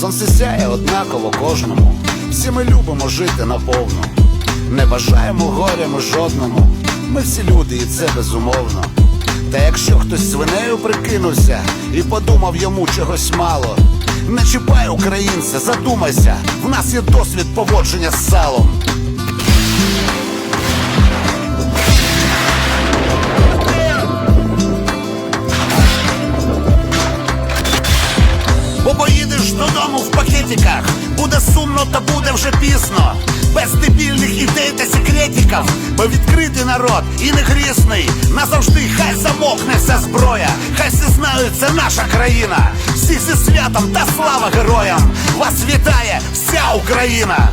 Сонце сяє однаково кожному. Всі ми любимо жити наповну. Не бажаємо горям жодному. Ми всі люди, і це безумовно. Та якщо хтось свинею прикинувся і подумав йому чогось мало, не чіпай українця, задумайся, в нас є досвід поводження з салом. Поїдеш додому в пакетиках, буде сумно та буде вже пізно. Без дебільних ідей та секретиків, бо відкритий народ і не грісний. Назавжди хай замокне вся зброя, хай всі знають, це наша країна. Всі зі святом та слава героям! Вас вітає вся Україна!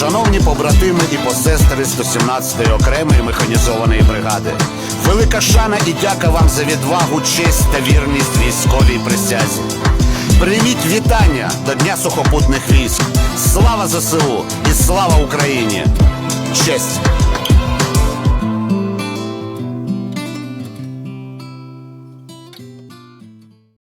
Шановні побратими і посестри 117-ї окремої механізованої бригади, велика шана і дяка вам за відвагу, честь та вірність військовій присязі. Прийміть вітання до Дня сухопутних військ. Слава ЗСУ і слава Україні! Честь!